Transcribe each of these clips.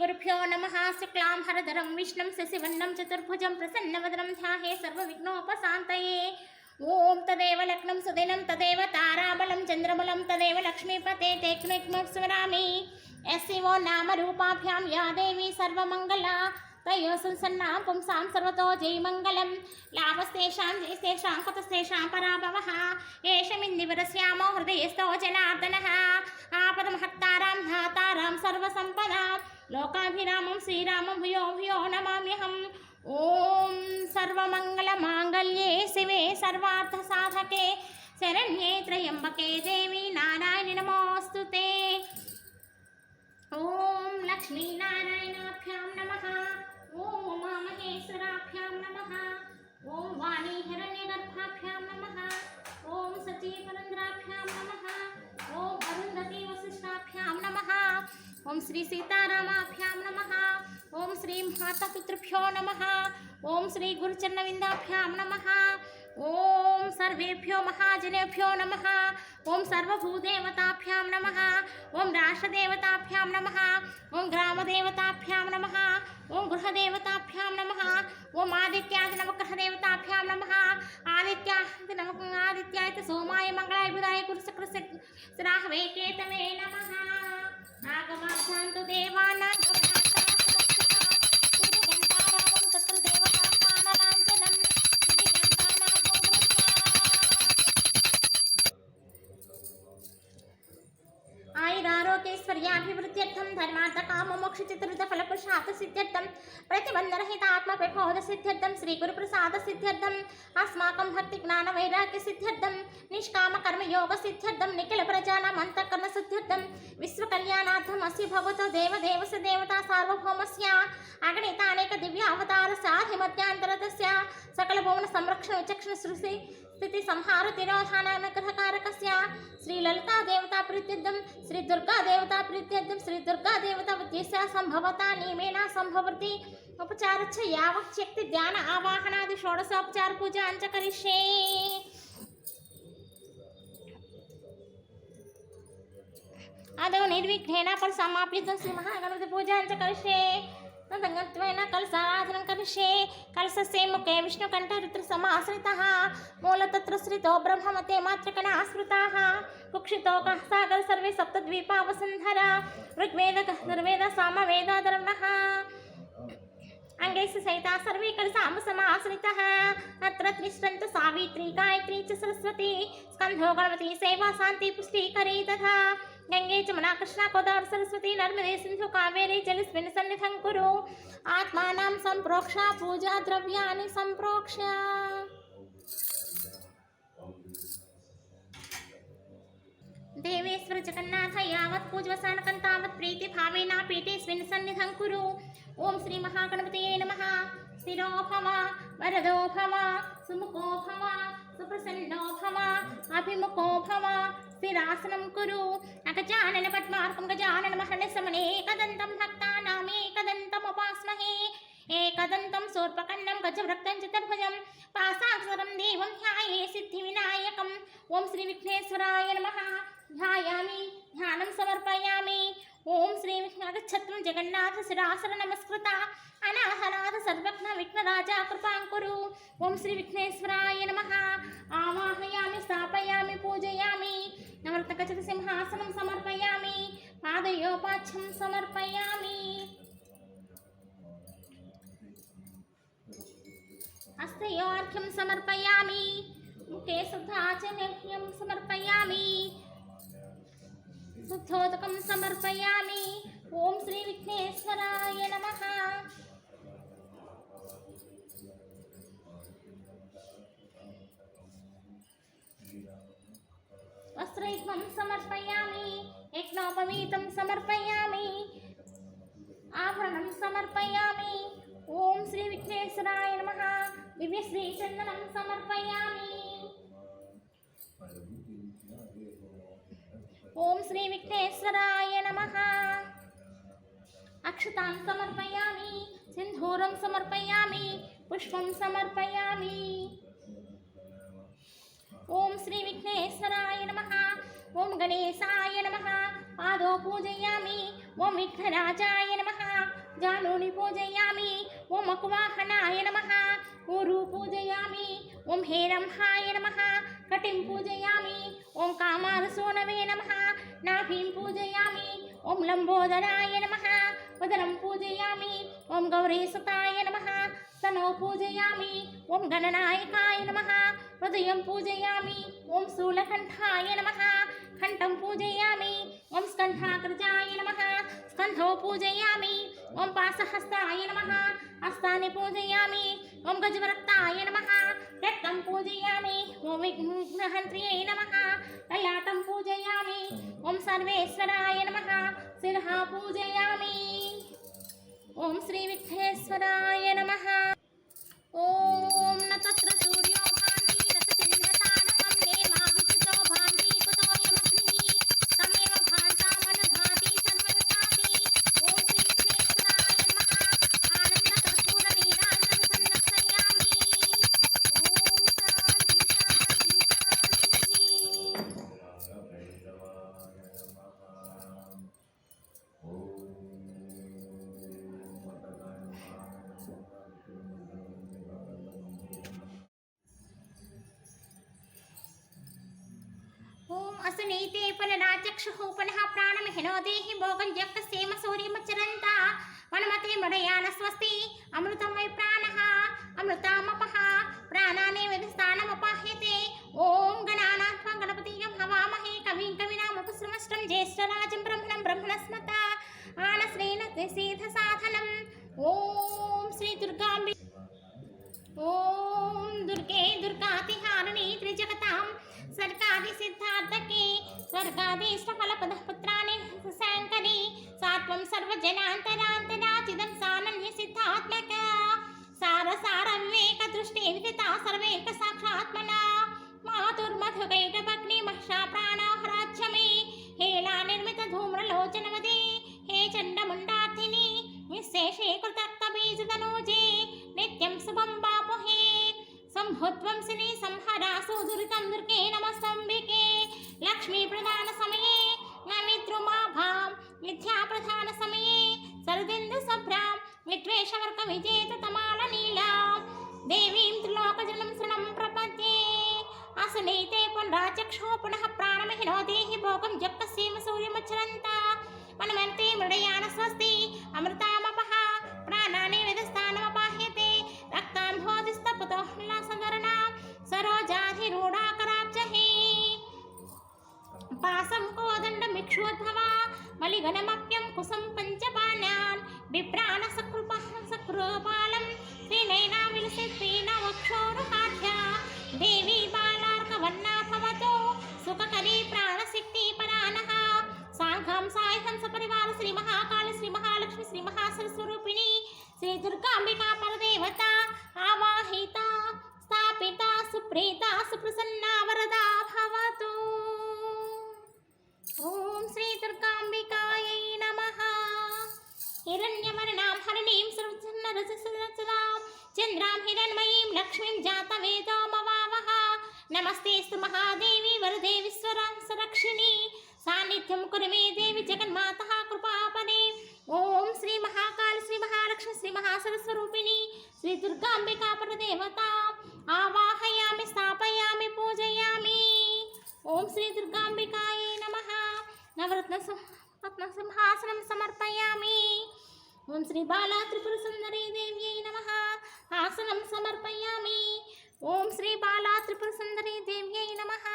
गुरुभ्यो नमः शुक्लां हरधरं विष्णुं शशिवर्णं चतुर्भुजं प्रसन्नवदनं ध्याहे सर्वविघ्नोपशान्तये ॐ तदेव लग्नं सुदिनं तदेव ताराबलं चन्द्रबलं तदेव लक्ष्मीपते टेक्निक्मस्मरामि यस्यो नामरूपाभ्यां या देवी सर्वमङ्गला తయోసుసన్నాం పుంసాం సర్వతో జయమంగళం లాభస్తేషాం జయస్తేషాం కతస్తేషాం పరాభవ ఏషమిన్నివరస్యామో హృదయస్థో జనార్దన ఆపదమహత్తారాం ధాతారాం సర్వసంపద లోకాభిరామం శ్రీరామం భూయో భూయో నమామ్యహం ఓం సర్వమంగళమాంగళ్యే శివే సర్వార్థ సాధకే శరణ్యే త్రయంబకే దేవి నారాయణ నమోస్తు ఓం లక్ష్మీనారాయణాభ్యాం నమ ॐ उमामहेश्वराभ्यां नमः। ॐ वाणीहिरण्यगर्भाभ्यां नमः। ॐ सचीवरन्द्राभ्यां नमः। ॐ अरुन्धती वसिष्ठाभ्यां नमः। ॐ श्री सीतारामाभ्यां नमः। ॐ श्री मातापितृभ्यो नमः। ॐ श्री गुरुचरणविन्दाभ्यां नमः। ॐ सर्वेभ्यो महाजनेभ्यो नमः। ॐ सर्वभूदेवताभ्यां नमः। ॐ राष्ट्रदेवताभ्यां नमः। ॐ ग्रामदेवताभ्यां नमः। ॐ गृहदेवताभ्यां नमः। ॐ आदित्यादिनवग्रहदेवताभ्यां नमः। आदित्यादि नम आदित्याय सोमाय मङ्गलाय बुधाय गुरुशक्रस्य राहवे केतवे नमः। नागमाभ्यान्तु देवानां गमनान्तरावं ఐశ్వర్యాభివృద్ధ్యర్థం ధర్మార్థ కామ మోక్ష చతుర్థ ఫలపురుషార్థ సిద్ధ్యర్థం ప్రతిబంధరహితాత్మ ప్రబోధ సిద్ధ్యర్థం శ్రీ గురు ప్రసాద సిద్ధ్యర్థం అస్మాకం భక్తి జ్ఞాన వైరాగ్య సిద్ధ్యర్థం నిష్కామ కర్మ యోగ సిద్ధ్యర్థం నిఖిల ప్రజానం అంతఃకరణ సిద్ధ్యర్థం విశ్వకల్యాణార్థం అసి భగవతో దేవదేవ దేవతా సార్వభౌమస్య అగణిత అనేక దివ్య అవతార సాధిమత్యాంతరతస్య సకల భువన సంరక్షణ విచక్షణ సృష్టి స్థితి సంహార తిరోధానానుగ్రహకారకస్య శ్రీ లలితా దేవతా ప్రీత్యర్థం శ్రీ దుర్గా దేవతా ప్రీత్యర్థం శ్రీ దుర్గా దేవత ఉద్దేశ్య సంభవత నియమేన సంభవతి ఉపచారచ్చ యావత్ శక్తి ధ్యాన ఆవాహనాది షోడశోపచార పూజ అంచ కరిష్యే తదంగత్వేన కలసాసనం కలిషే కలసస్యే ముఖే విష్ణుకంఠ రుద్ర సమాశ్రిత. మూలతత్రశ్రితో బ్రహ్మమతే మాత్రకణ ఆశ్రుతా. కుక్షితో కహసాగర సర్వే సప్తద్వీపా వసుంధర ఋగ్వేద నిర్వేద సామవేద ధర్మ అంగైస్ సైత సర్వే కలసామ సమాశ్రిత. అత్ర త్రిశ్రంత సావిత్రి గాయత్రి చ సరస్వతి. స్కంధో గణపతి సేవా శాంతి పుష్టి కరే తథా. గంగే జమున కృష్ణ గోదావరి సరస్వతి నర్మదే సింధు కావేరీ జలస్మిన్ సన్నిధం కురు. ఆత్మానం సంప్రోక్ష పూజా ద్రవ్యాన్ని సంప్రోక్ష. దేవేశ్వర జగన్నాథ యావత్ పూజ పూజవసానకం తావత్ ప్రీతి భావేన పీఠేస్మిన్ సన్నిధం కురు. ఓం శ్రీ మహాగణపతియే నమః. స్థిరో భవ వరదో భవ సుముఖో భవ సుప్రసన్నో భవ అభిముఖో భవ స్థిరాసనం కురు అగజానన పద్మార్కం గజానన మహర్నిశమనే ఏకదంతం భక్తానామే ఏకదంతముపాస్మహే ఏకదంతం శూర్పకన్నం గజవృత్తం చతుర్భుజం పాసాక్షరం దేవం ధ్యాయే సిద్ధి వినాయకం ఓం శ్రీ విఘ్నేశ్వరాయ నమ ధ్యాయామి ధ్యానం సమర్పయామి ఓం శ్రీ విఘ్నాథ ఛత్రం జగన్నాథ శిరాసర నమస్కృత. అనాహనాథ సర్వజ్ఞ విఘ్నరాజా కృపాంకురు ఓం శ్రీ విఘ్నేశ్వరాయ నమ. ఆవాహయామి స్థాపయామి పూజయామి. నవర్తకచత సింహాసనం సమర్పయామి. పాదయోపాఖ్యం సమర్పయామి. హస్తయోర్ఘ్యం సమర్పయామి. ముఖే శుద్ధాచర్యం సమర్పయామి. శుద్ధోదకం సమర్పయామి. ఓం శ్రీ విఘ్నేశ్వరాయ నమ. వస్త్రయుగ్మం సమర్పయామి. యజ్ఞోపవీతం సమర్పయామి. ఆభరణం సమర్పయామి. ఓం శ్రీ విఘ్నేశ్వరాయ నమ. దివ్యశ్రీ చందనం సమర్పయామి. ओम श्री विघ्नेश्वराय नम। अक्षता समर्पया सिंधूर समर्पया पुष्प समर्पया ओम श्री विघ्नेश्वराय नम ओं गणेशा नम, पाद पूजया ओं विघ्नराजा नम, जानूनी पूजयामी ओं मकुवाहनाय नम ऊरू पूजयामी। ఓం హేరంహాయ నమ కటిం పూజయామి ఓం కామారసోనవే నమ నాభీం పూజయామి ఓం లంబోదరాయ నమ ఉదరం పూజయామి ఓం గౌరీసుతాయ నమ స్తనో పూజయామి ఓం గణనాయకాయ నమ హృదయం పూజయామి ఓం శూలకంఠాయ నమ కంఠం పూజయామి ఓం స్కంధాకృజాయ నమ స్కంధో పూజయామి ఓం పాసహస్తాయ నమ హస్తాన్ని పూజయామి ఓం గజవరక్తాయ నమ. రక్తం పూజయామి. ఓం విఘ్నహంత్రియై నమ. లలాటం పూజయామి. ఓం సర్వేశ్వరాయ నమ. శిరః పూజయామి. ఓం శ్రీ విఘ్నేశ్వరాయ నమ. ఓం న मनस्सु नीते पुनराचक्षुः पुनः प्राणमहिनो देहि भोगं यक्तसेम सूर्यमुच्चरन्ता। मनमते मृडयान स्वस्ति अमृतं वै प्राणः, अमृतामपः, प्राणाने विधस्थानमुपाह्यते ॐ गणानात्मा गणपतिं हवामहे कविं कविनामुपसृमष्टं ज्येष्ठराजं ब्रह्मणं ब्रह्मणस्मता आनश्रेण ओम श्री श्रीदुर्गाम्बि ओम दुर्गे दुर्गातिहारिणी त्रिजगतां सरकारी सिद्धार्थके స్వర్గాది స్వర్గాదీష్ట ఫలపద పుత్రాని శాంకరి సాత్వం సర్వజనాంతరాంతరాచిదం సానన్య సిద్ధాత్మక. సార సార వివేక దృష్టి విదిత సర్వేక సాక్షాత్మన. మాతుర్మధుకైట భగ్ని మహిషా ప్రాణాహరాజ్యమే హేళా నిర్మిత ధూమ్రలోచనవదే. హే చండముండార్థిని నిశేషే కృతక్త బీజతనూజే నిత్యం శుభం బాపు హే బాపుహే సంభుత్వంసిని సంహరాసు దురితం దుర్గే నమస్తం. విద్యా ప్రధాన సమయే సరదిందు సభ్రాం విద్వేషవర్గ విజేత తమాల నీలాం. దేవీం త్రిలోకజనం శృణం ప్రపద్యే. అసనీతే పునరాచక్షో పునః ప్రాణమిహినో దేహి భోగం జక్క సీమ సూర్యముచ్చరంత. మనమంతే మృడయాన స్వస్తి అమృతామపః ప్రాణాని విధస్థానమపాహ్యతే. రక్తాన్ భోధిస్తపుతో సదరణ కుసం పంచపానాన్ బిభ్రాణ సకృప సకృపాలం శ్రీనైనా విలసి త్రీనవక్షోరుహాఢ్య దేవి బాలార్కవర్ణా భవతో సుఖకరీ ప్రాణశక్తి పరానః సాంఘం సాయహంస సపరివార శ్రీ మహాకాళి శ్రీ మహాలక్ష్మి శ్రీ మహాసరస్వరూపిణి శ్రీ దుర్గాంబికా పరదేవత ఆవాహిత స్థాపిత సుప్రీత సుప్రసన్నా వరదా భవతు ఓం శ్రీ చంద్రాం హిరణ్మయీం లక్ష్మీం జాతవేదోమవావహ నమస్తేస్తు మహాదేవి వరదే విశ్వరాంసరక్షిణి సాన్నిధ్యం కురుమే దేవి జగన్మాత కృపాపనే ఓం శ్రీ మహాకాళి శ్రీ మహాలక్ష్మి శ్రీ మహాసరస్వరూపిణి శ్రీ దుర్గాంబికా పరదేవత ఆవాహయామి స్థాపయామి పూజయామి ఓం శ్రీ దుర్గాంబికాయై నమ నవరత్న రత్న సింహాసనం సమర్పయామి ఓం శ్రీ బాలా త్రిపుర సుందరీ దేవ్యై నమః आसनं समर्पयामि। ॐ श्रीबालात्रिपुरसुन्दरी देव्यै नमः।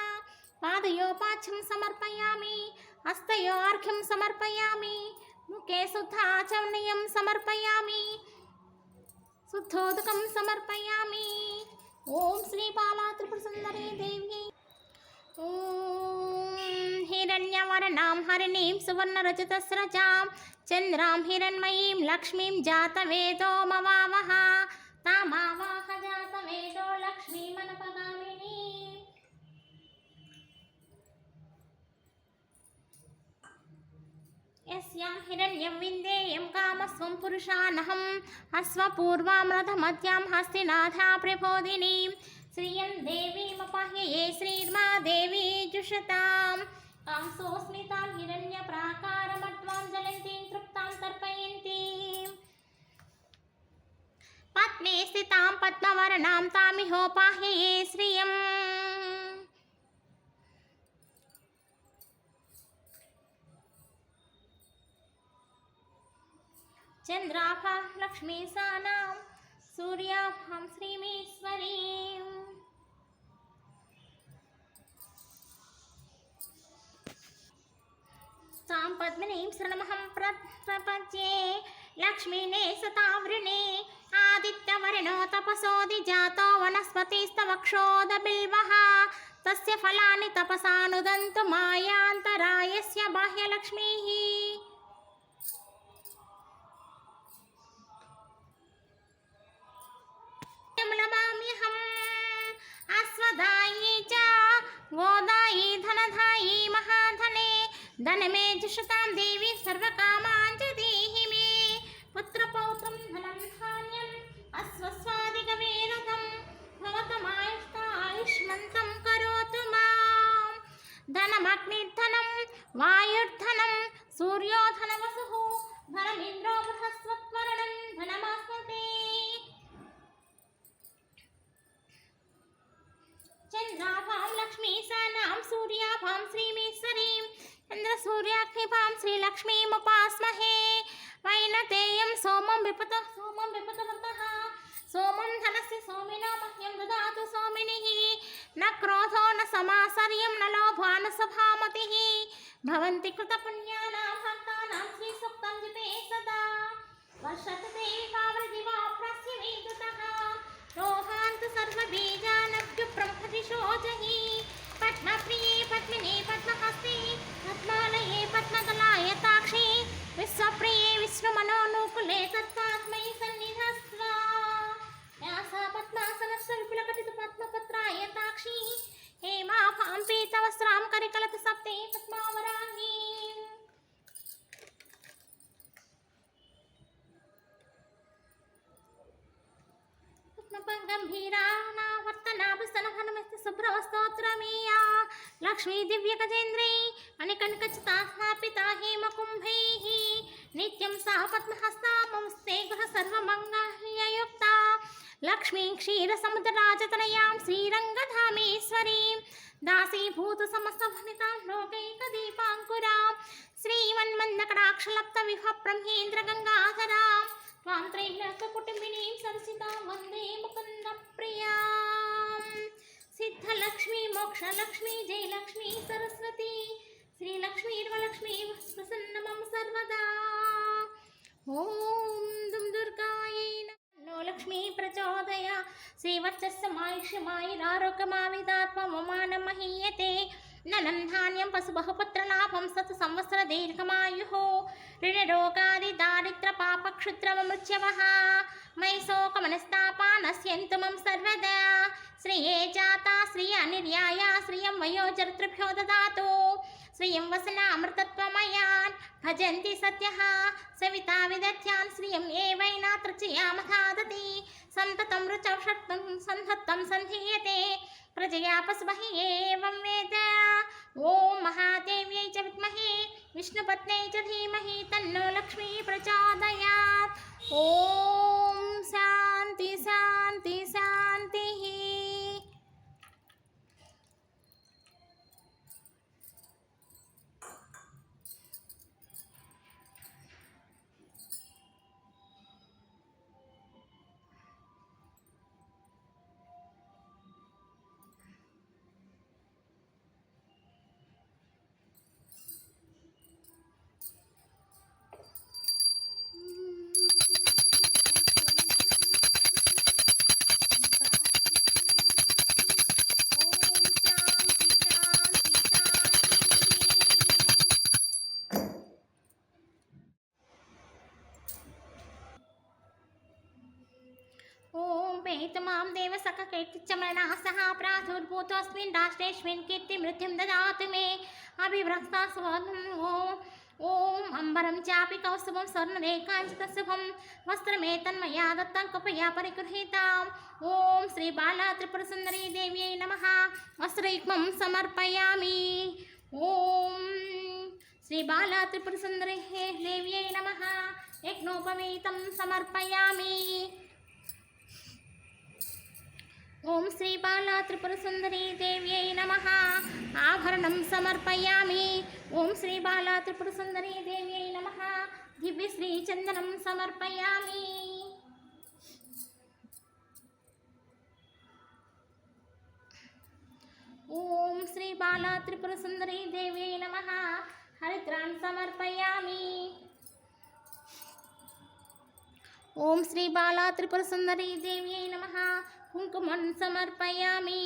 पादयोपाच्छं समर्पयामि। हस्तयोर्घ्यं समर्पयामि। मुखे शुद्धाचवनीयं समर्पयामि। शुद्धोदकं समर्पयामि। ॐ श्रीबालात्रिपुरसुन्दरी देव्यै। ॐ हिरण्यवर्णां हरिणीं सुवर्णरजतस्रजां। चन्द्रां हिरण्मयीं लक्ष्मीं जातवेदो मवावः लक्ष्मीमनपगामिनी यस्यां हिरण्यं विन्देयं कामस्वं पुरुषानहम् अश्वपूर्वामृतमद्यां हस्तिनाथा प्रबोधिनीं। श्रियं देवीमपह्यये श्रीर्मा देवी जुषतां। तां सोऽस्मितां हिरण्यप्राकारमट्वां ज्वलन्तीं पद्मे स्थितां पद्मवर्णां तामिहोपाह्यये श्रियम्। चन्द्राभा लक्ष्मीसानां सूर्याभां श्रीमीश्वरीम् तां पद्मिनीं शरणमहं प्र प्रपद्ये, लक्ष्मीने आदित्यवर्णो तपसोऽधिजातो वनस्पतिस्तवक्षोदबिल्वः तस्य फलानि तपसानुदन्तु मायान्तरायस्य बाह्यलक्ष्मीः नमाम्यहम् अश्वदायी च गोदायी धनधायी महाधने धनमे जुषतां देवी सर्वकामान् च देहि मे पुत्रपौत्रं धनं धान्यम् अश्वस्वादिकवेरकं भवतमायुष्तायुष्मन्तं करोतु माम्। धनमग्निर्धनं वायुर्धनं, सूर्योधनवसुः, धनमिन्द्रो बृहस्पत्वरणं धनमास्मते। चन्द्राभां लक्ष्मीसानां सूर्याभां श्रीमीश्वरीं, चन्द्रसूर्याग्निभां श्रीलक्ष्मीमुपास्महे। वैनतेयं सोमं विपत सोमं సోమం ధనస్య సోమినో మహ్యం దదాతు సోమినిః. న క్రోధో న సమాసర్యం న లోభాన సభామతిః. భవంతి కృతపుణ్యానాం భక్తానాం శ్రీ సుక్తం జపే సదా. వర్షతు దేవి కావ్రజివా ప్రస్య రోహా लक्ष्मी दिव्यगजेन्द्रै अनिकनकचिता स्थापिता हेमकुम्भैः नित्यं सा पद्महस्ता ममस्ते गृह सर्वमङ्गल्ययुक्ता लक्ष्मी क्षीरसमुद्रराजतनयां श्रीरङ्गधामेश्वरीं दासीभूतसमस्तभनितां लोकैकदीपाङ्कुरां श्रीमन्मन्दकटाक्षलप्तविभब्रह्मेन्द्रगङ्गाधरां त्वां त्रैलोककुटुम्बिनीं सरसितां वन्दे मुकुन्दप्रियां సిద్ధలక్ష్మి మోక్షలక్ష్మి జయలక్ష్మి సరస్వతి శ్రీలక్ష్మి ఇర్వలక్ష్మి ప్రసన్నమం సర్వదా. ఓం దుం దుర్గాయ నో లక్ష్మి ప్రచోదయ. శ్రీవర్చస్సమాయుష్యమాయిరారోగ్యమావిదాత్మమానం మహీయతే నలం ధాన్యం పశుబహుపత్రలాభం సతు సంవత్సర దీర్ఘమాయు రుణరోగాది దారిద్ర పాపక్షుద్రమృత్యవ మైశోకమనస్తాపానస్యంతు మం సర్వదా శ్రియే జాతా శ్రియ నిర్యాయ శ్రియం వయోజర్తృభ్యో దదాతు శ్రియం వసన అమృతత్వమయాన్ భజంతి సత్య సవితా విదధ్యాన్ శ్రియం ఏవైనా తృచయామధాదతి సంతతం రుచౌషత్వం సంధత్తం సంధీయతే सन्धीयते प्रजया पशुमहि एवं वेद। ॐ महादेव्यै च विद्महे, विष्णुपत्न्यै च धीमहि, तन्नो लक्ष्मी प्रचोदयात्। ॐ शान्ति शान्ति, शान्तिः। भूतस्मिन् राष्ट्रेऽस्मिन् कीर्तिमृत्युं ददातु मे। अभिभ्रक्ता स्वम् ॐ अम्बरं चापि कौस्तुभं स्वर्णरेखाञ्चितशुभं वस्त्रमेतन्मया दत्तं कृपया परिगृहीताम्। ॐ श्रीबालात्रिपुरसुन्दरी देव्यै नमः। वस्त्रैक्मं समर्पयामि। ॐ श्रीबालात्रिपुरसुन्दरी देव्यै नमः। यज्ञोपवीतं समर्पयामि। ఓం శ్రీ బాలా త్రిపుర సుందరీ దేవ్యై నమ. ఆభరణం సమర్పయామి. ఓం శ్రీ బాలా త్రిపుర సుందరీ దేవ్యై నమ. దివ్య శ్రీ చందనం సమర్పయామి. ఓం శ్రీ బాలా త్రిపుర సుందరీ దేవ్యై నమ. హరిద్రాన్ సమర్పయామి. ఓం శ్రీ బాలా త్రిపుర సుందరీ దేవ్యై నమ. కుంకుమం సమర్పయామి